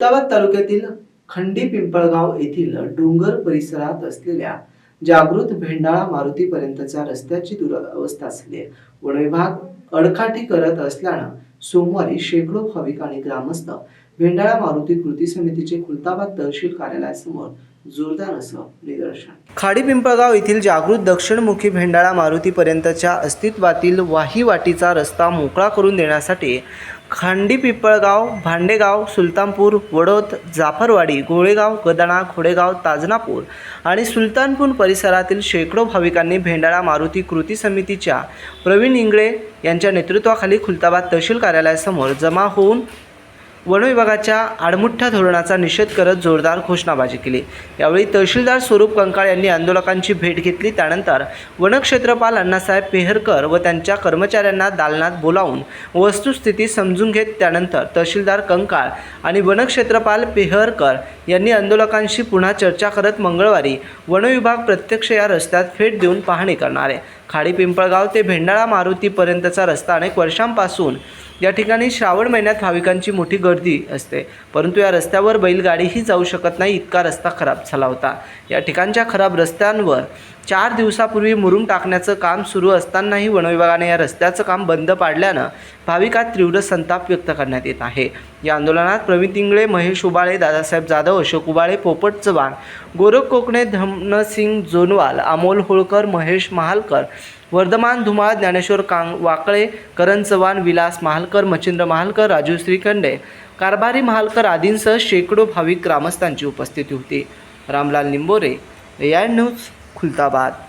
औरंगाबाद तालुक्यातील खंडी पिंपळगाव येथील डोंगर परिसरात असलेल्या जागृत भेंडाळा मारुतीपर्यंतच्या रस्त्याची दुरावस्था असली वन विभाग अडकाठी करत असल्यानं सोमवारी शेकडो भाविक आणि ग्रामस्थ भेंडाळा मारुती कृती समितीचे खुलताबाद तहसील कार्यालयासमोर जोरदार असं निदर्शन खाडी पिंपळगाव येथील जागृत दक्षिणमुखी भेंडाळा मारुतीपर्यंतच्या अस्तित्वातील वाही वाटीचा रस्ता मोकळा करून देण्यासाठी खांडी पिंपळगाव भांडेगाव सुलतानपूर वडोद जाफरवाडी गोळेगाव गदाणा खोडेगाव ताजनापूर आणि सुलतानपूर परिसरातील शेकडो भाविकांनी भेंडाळा मारुती कृती समितीच्या प्रवीण इंगळे यांच्या नेतृत्वाखाली खुलताबाद तहसील कार्यालयासमोर जमा होऊन वनविभागाच्या आडमुठ्ठ्या आडमुठ्या धोरणाचा निषेध करत जोरदार घोषणाबाजी केली. यावेळी तहसीलदार स्वरूप कंकाळ यांनी आंदोलकांची भेट घेतली. त्यानंतर वनक्षेत्रपाल अण्णासाहेब पेहरकर व त्यांच्या कर्मचाऱ्यांना दालनात बोलावून वस्तुस्थिती समजून घेत त्यानंतर तहसीलदार कंकाळ आणि वनक्षेत्रपाल पेहरकर यांनी आंदोलकांशी पुन्हा चर्चा करत मंगळवारी वनविभाग प्रत्यक्ष या रस्त्यात भेट देऊन पाहणी करणार. आहे खाडी पिंपळगाव ते भेंडाळा मारुतीपर्यंतचा रस्ता अनेक वर्षांपासून या ठिकाणी श्रावण महिन्यात भाविकांची मोठी गर्दी असते. परंतु या रस्त्यावर बैलगाडीही जाऊ शकत नाही इतका रस्ता खराब झाला होता. या ठिकाणच्या खराब रस्त्यांवर चार दिवसापूर्वी मुरुम टाकण्याचं काम सुरू असतानाही वनविभागाने या रस्त्याचं काम बंद पाडल्यानं भाविकात तीव्र संताप व्यक्त करण्यात येत आहे. या आंदोलनात प्रवीण तिंगळे महेश उबाळे दादासाहेब जाधव अशोक उबाळे पोपट चव्हाण गोरख कोकणे धमनसिंग जोनवाल अमोल होळकर महेश महालकर वर्धमान धुमाळ ज्ञानेश्वर कांग वाकळे करण चव्हाण विलास महालकर मच्छिंद्र महालकर राजू श्रीखंडे कारभारी महालकर आदींसह शेकडो भाविक ग्रामस्थांची उपस्थिती होती. Ramlal Nimbore A I news Khultabad